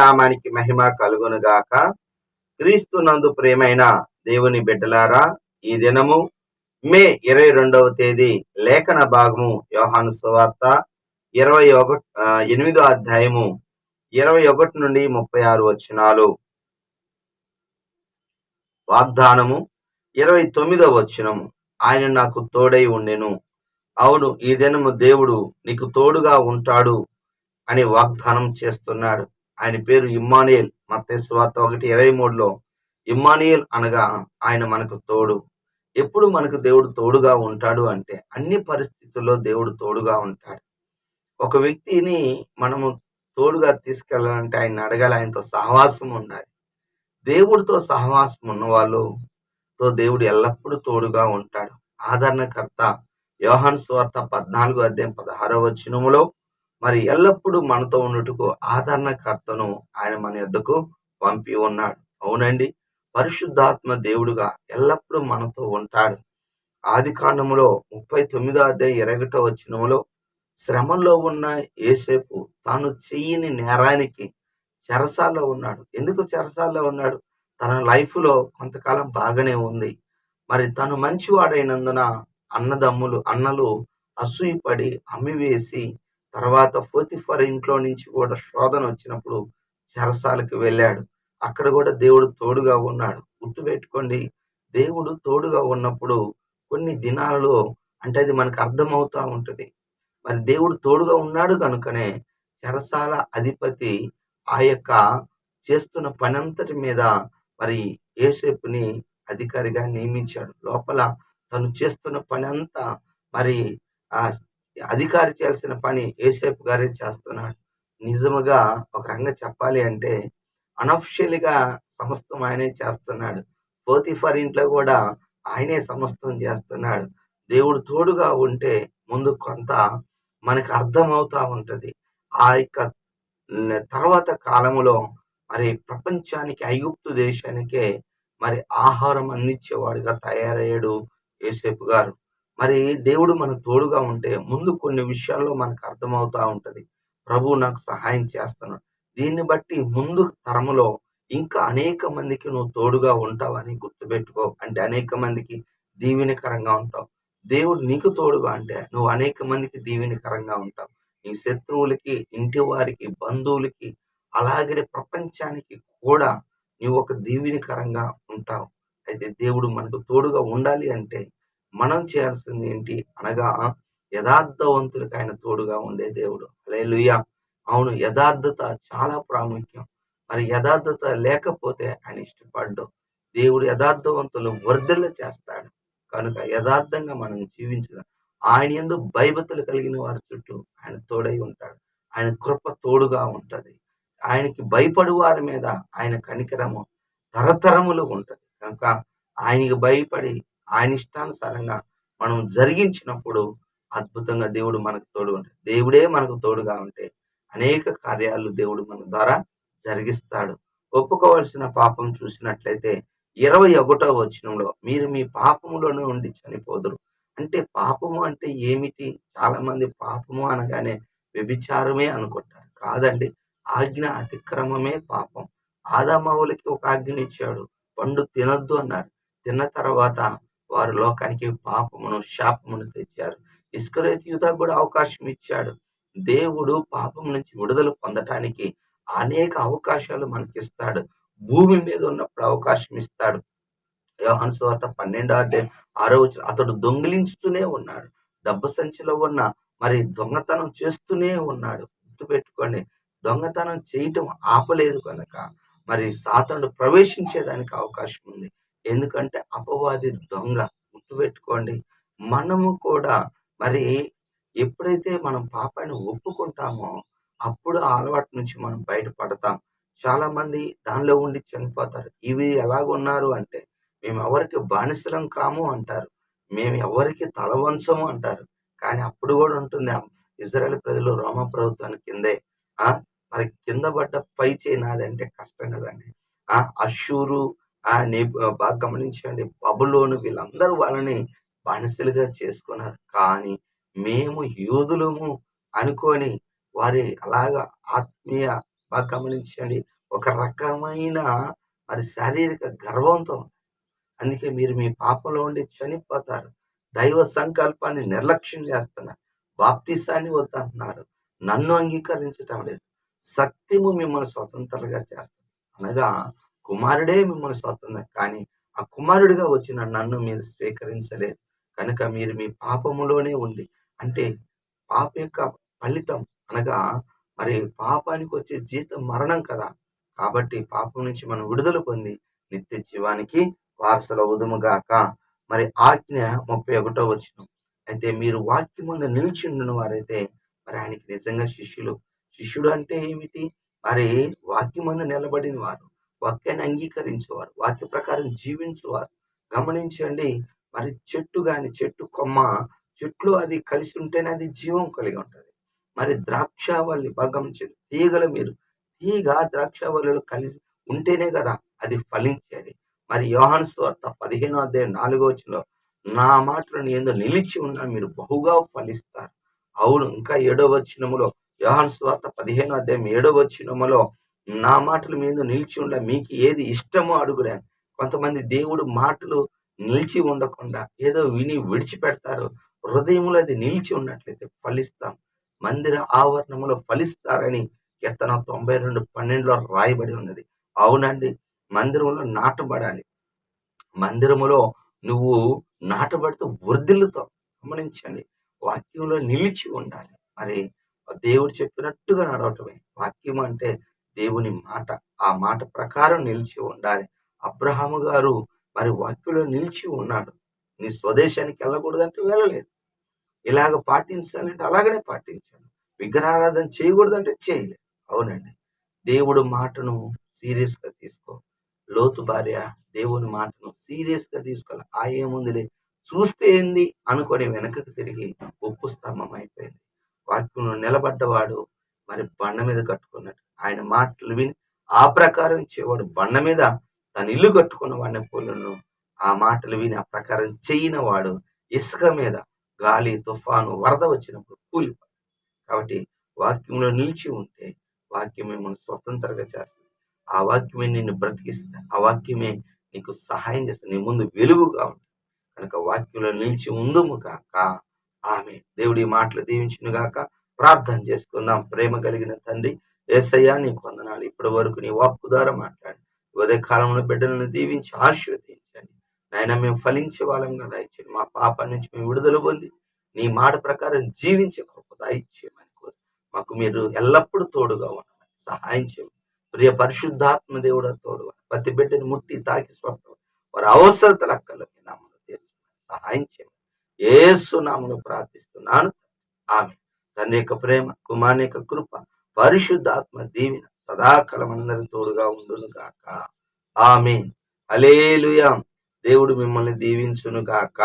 నామానికి మహిమ కలుగునుగాక. క్రీస్తునందు ప్రేమైన దేవుని బిడ్డలారా ఈ దినము మే ఇరవై రెండవ తేదీ లేఖన భాగము యోహాను సువార్త ఇరవై ఒకటి ఎనిమిదో అధ్యాయము ఇరవై ఒకటి నుండి ముప్పై ఆరు వచనాలు. వాగ్దానము ఇరవై తొమ్మిదో వచనము. ఆయన నాకు తోడై ఉండెను. అవును ఈ దినము దేవుడు నీకు తోడుగా ఉంటాడు అని వాగ్దానం చేస్తున్నాడు. ఆయన పేరు ఇమ్మానియల్. మత్తేశ్వార్త ఒకటి ఇరవై మూడులో ఇమ్మానియల్ అనగా ఆయన మనకు తోడు. ఎప్పుడు మనకు దేవుడు తోడుగా ఉంటాడు అంటే అన్ని పరిస్థితుల్లో దేవుడు తోడుగా ఉంటాడు. ఒక వ్యక్తిని మనము తోడుగా తీసుకెళ్ళాలంటే ఆయన అడగాలి. ఆయనతో సహవాసం ఉండాలి. దేవుడితో సహవాసం ఉన్న తో దేవుడు ఎల్లప్పుడూ తోడుగా ఉంటాడు. ఆదరణకర్త యోహన్ స్వార్త పద్నాలుగు అధ్యాయం పదహారవ వచనములో మరి ఎల్లప్పుడూ మనతో ఉన్నట్టుకు ఆదరణకర్తను ఆయన మన యొద్దకు పంపి ఉన్నాడు. అవునండి. పరిశుద్ధాత్మ దేవుడుగా ఎల్లప్పుడూ మనతో ఉంటాడు. ఆది కాండములో ముప్పై తొమ్మిదో అధ్యాయ ఇరగటో వచ్చినములో శ్రమంలో ఉన్న ఏసేపు తాను చెయ్యని నేరానికి చెరసాల్లో ఉన్నాడు. ఎందుకు చెరసాల్లో ఉన్నాడు? తన లైఫ్లో కొంతకాలం బాగానే ఉంది. మరి తను మంచివాడైనందున అన్నదమ్ములు అన్నలు అసూయపడి అమ్మివేసి తర్వాత ఫోతిఫర్ ఇంట్లో నుంచి కూడా శోధన వచ్చినప్పుడు చెరసాలకు వెళ్ళాడు. అక్కడ కూడా దేవుడు తోడుగా ఉన్నాడు. గుర్తుపెట్టుకోండి దేవుడు తోడుగా ఉన్నప్పుడు కొన్ని దినాలలో అంటే అది మనకు అర్థమవుతూ ఉంటుంది. మరి దేవుడు తోడుగా ఉన్నాడు కనుకనే చెరసాల అధిపతి ఆ యొక్క చేస్తున్న పనంతటి మీద మరి ఏసేపుని అధికారిగా నియమించాడు. లోపల తను చేస్తున్న పని అంతా మరి ఆ అధికారి చేయాల్సిన పని ఏసేపు గారే చేస్తున్నాడు. నిజముగా ఒక రంగం చెప్పాలి అంటే అనఫిషియల్గా సమస్తం ఆయనే చేస్తున్నాడు. పోతిఫర్ ఇంట్లో కూడా ఆయనే సమస్తం చేస్తున్నాడు. దేవుడు తోడుగా ఉంటే ముందు కొంత మనకు అర్థమవుతా ఉంటుంది. ఆ యొక్క తర్వాత కాలంలో మరి ప్రపంచానికి ఐగుప్తు దేశానికే మరి ఆహారం అందించేవాడిగా తయారయ్యాడు ఏసేపు గారు. మరి దేవుడు మనకు తోడుగా ఉంటే ముందు కొన్ని విషయాల్లో మనకు అర్థమవుతా ఉంటది. ప్రభు నాకు సహాయం చేస్తున్నాడు. దీన్ని బట్టి ముందు తరములో ఇంకా అనేక మందికి నువ్వు తోడుగా ఉంటావని గుర్తుపెట్టుకో. అంటే అనేక మందికి దీవెనకరంగా ఉంటావు. దేవుడు నీకు తోడుగా అంటే నువ్వు అనేక మందికి దీవెనకరంగా ఉంటావు. నీ శత్రువులకి ఇంటి వారికి బంధువులకి అలాగే ప్రపంచానికి కూడా నువ్వు ఒక దీవెనకరంగా ఉంటావు. అయితే దేవుడు మనకు తోడుగా ఉండాలి అంటే మనం చేయాల్సింది ఏంటి? అనగా యథార్థవంతులకు ఆయన తోడుగా ఉండే దేవుడు. అలే అవును యథార్థత చాలా ప్రాముఖ్యం. మరి యథార్థత లేకపోతే ఆయన ఇష్టపడ్డు. దేవుడు యథార్థవంతులు వర్ధల చేస్తాడు. కనుక యథార్థంగా మనం జీవించడం ఆయన ఎందు భయభతులు కలిగిన వారి చుట్టూ ఆయన తోడై ఉంటాడు. ఆయన కృప తోడుగా ఉంటది. ఆయనకి భయపడు వారి మీద ఆయన కనికరము తరతరములు ఉంటది. కనుక ఆయనకి భయపడి ఆయన ఇష్టానుసారంగా మనం జరిగించినప్పుడు అద్భుతంగా దేవుడు మనకు తోడు ఉంటాడు. దేవుడే మనకు తోడుగా ఉంటే అనేక కార్యాలు దేవుడు మన ద్వారా జరిగిస్తాడు. ఒప్పుకోవలసిన పాపం చూసినట్లయితే ఇరవై ఒకటో వచనంలో మీరు మీ పాపములోనే ఉండి చనిపోదురు. అంటే పాపము అంటే ఏమిటి? చాలా మంది పాపము అనగానే వ్యభిచారమే అనుకుంటారు. కాదండి ఆజ్ఞ అతిక్రమమే పాపం. ఆదామావులకి ఒక ఆజ్ఞ ఇచ్చాడు పండు తినొద్దు అన్నారు. తిన్న తర్వాత వారు లోకానికి పాపమును శాపమును తెచ్చారు. ఇస్కరేత్ యుధ కూడా అవకాశం ఇచ్చాడు. దేవుడు పాపం నుంచి విడుదల పొందటానికి అనేక అవకాశాలు మనకిస్తాడు. భూమి మీద ఉన్నప్పుడు అవకాశం ఇస్తాడు. యోహన్ స్వాత పన్నెండో అధ్యాయం ఆరో అతడు దొంగిలించుతూనే ఉన్నాడు. డబ్బు సంచిలో ఉన్న మరి దొంగతనం చేస్తూనే ఉన్నాడు. గుర్తుపెట్టుకోండి దొంగతనం చేయటం ఆపలేదు కనుక మరి సాతనుడు ప్రవేశించేదానికి అవకాశం ఉంది. ఎందుకంటే అపవాది దొంగ గుర్తుపెట్టుకోండి. మనము కూడా మరి ఎప్పుడైతే మనం పాపాన్ని ఒప్పుకుంటామో అప్పుడు అలవాటు నుంచి మనం బయటపడతాం. చాలా మంది దానిలో ఉండి చనిపోతారు. ఇవి ఎలాగున్నారు అంటే మేము ఎవరికి బానిసలం కాము అంటారు. మేము ఎవరికి తలవంచము అంటారు. కానీ అప్పుడు కూడా ఉంటుంది. ఇజ్రాయెల్ ప్రజలు రోమ ప్రభుత్వానికి కిందే ఆ? మరి కింద పడ్డ పై చేయి నాదంటే కష్టం కదండి. ఆ? అషూరు నీ బాగా గమనించండి. బబులోను వీళ్ళందరూ వాళ్ళని బానిసలుగా చేసుకున్నారు. కానీ మేము యూదులము అనుకొని వారి అలాగా ఆత్మీయ బాగా గమనించండి. ఒక రకమైన మరి శారీరక గర్వంతో అందుకే మీరు మీ పాపంలో ఉండి చనిపోతారు. దైవ సంకల్పాన్ని నిర్లక్ష్యం చేస్తున్నారు. బాప్తిసాన్ని వద్దంటున్నారు. నన్ను అంగీకరించటం లేదు. సత్యము మిమ్మల్ని స్వతంత్రంగా చేస్తుంది. అనగా కుమారుడే మిమ్మల్ని స్వతంత్రం కానీ ఆ కుమారుడిగా వచ్చిన నన్ను మీరు స్వీకరించలేదు. కనుక మీరు మీ పాపములోనే ఉండి అంటే పాప యొక్క ఫలితం అనగా మరి పాపానికి వచ్చే జీతం మరణం కదా. కాబట్టి పాపం నుంచి మనం విడుదల పొంది నిత్య జీవానికి వారసుల ఉదుముగాక మరి ఆజ్ఞ ముప్పై ఒకటో వచ్చిన అయితే మీరు వాక్యం ముందు నిలిచి ఉండిన వారైతే మరి ఆయనకి నిజంగా శిష్యులు. శిష్యుడు అంటే ఏమిటి? మరి వాక్యం ముందు నిలబడిన వారు. వాక్యాన్ని అంగీకరించేవారు. వాక్య ప్రకారం జీవించేవారు. గమనించండి మరి చెట్టు కానీ చెట్టు కొమ్మ చెట్లు అది కలిసి ఉంటేనే అది జీవం కలిగి ఉంటుంది. మరి ద్రాక్షావల్లి చెట్టు తీగలు మీరు తీగ ద్రాక్షావల్లిలో కలిసి ఉంటేనే కదా అది ఫలించేది. మరి యోహన్స్ వార్త పదిహేనో అధ్యాయం నాలుగో వచ్చిలో నా మాటలు ఏందో నిలిచి ఉన్నా మీరు బహుగా ఫలిస్తారు. అవును ఇంకా ఏడో వచ్చినములో యోహాను స్వార్త పదిహేనో అధ్యాయం ఏడో వచ్చినములో నా మాటలు మీద నిలిచి ఉండ మీకు ఏది ఇష్టమో అడుగురాను. కొంతమంది దేవుడు మాటలు నిలిచి ఉండకుండా ఏదో విని విడిచిపెడతారు. హృదయంలో అది నిలిచి ఉన్నట్లయితే ఫలిస్తాం. మందిర ఆవరణములో ఫలిస్తారని కీర్తన తొంభై రెండు పన్నెండులో రాయబడి ఉన్నది. అవునండి మందిరంలో నాటబడాలి. మందిరములో నువ్వు నాటబడితే వృద్ధిల్లుతావు గమనించండి. వాక్యంలో నిలిచి ఉండాలి. మరి దేవుడు చెప్పినట్టుగా నడవటమే. వాక్యం అంటే దేవుని మాట ఆ మాట ప్రకారం నిలిచి ఉండాలి. అబ్రహాము గారు మరి వాక్యులో నిలిచి ఉన్నాడు. నీ స్వదేశానికి వెళ్ళకూడదంటే వెళ్ళలేదు. ఇలాగ పాటించాలంటే అలాగనే పాటించాను విగ్రహారాధన చేయకూడదంటే చేయలేదు. అవునండి. దేవుడు మాటను సీరియస్గా తీసుకో. లోతు భార్య దేవుని మాటను సీరియస్గా తీసుకోవాలి ఆ ఏముందిలే? చూస్తే ఏంది? అనుకొని వెనకకు తిరిగి ఉప్పు స్తంభం అయిపోయింది. వాక్యంలో నిలబడ్డవాడు మరి బండ మీద కట్టుకున్నట్టు ఆయన మాటలు విని ఆ ప్రకారం చేవాడు బండ మీద తన ఇల్లు కట్టుకున్న వాడిని పోలను. ఆ మాటలు విని ఆ ప్రకారం చేయని వాడు ఇసుక మీద గాలి తుఫాను వరద వచ్చినప్పుడు కూలిపోయి కాబట్టి వాక్యంలో నిలిచి ఉంటే వాక్యమే మనం స్వతంత్రంగా చేస్తుంది. ఆ వాక్యమే నిన్ను బ్రతికిస్తుంది. ఆ వాక్యమే నీకు సహాయం చేస్తుంది. నీ ముందు వెలుగుగా ఉంటుంది కనుక వాక్యంలో నిలిచి ఉందము కాక ఆమె దేవుడి మాటలు దీవించును గాక ప్రార్థన చేసుకుందాం. ప్రేమ కలిగిన తండ్రి ఏసయ్యా నీకు వందనాలు. ఇప్పటి వరకు నీ వాక్కు ద్వారా మాట్లాడి ఉదయ కాలంలో బిడ్డలను దీవించి ఆశీర్వదించండి. నాయన మేము ఫలించే వాళ్ళం కదా మా పాప నుంచి మేము విడుదల పొంది నీ మాట ప్రకారం జీవించే కృప దాయిచ్చేయమని కోరు. మాకు మీరు ఎల్లప్పుడూ తోడుగా ఉండమని సహాయం చేయమని ప్రియ పరిశుద్ధాత్మ దేవుడు తోడు ప్రతి బిడ్డని ముట్టి తాకి స్వస్థం వారి అవసరతలు లెక్కలకి మీ నామను తీర్చమని సహాయం చేయమని ఏసు నామను ప్రార్థిస్తున్నాను. ఆమె తన యొక్క ప్రేమ కుమార్ యొక్క కృప పరిశుద్ధాత్మ దీవిన సదాకాలం అందరి తోడుగా ఉండును గాక. ఆమె అలేలుయా దేవుడు మిమ్మల్ని దీవించును గాక.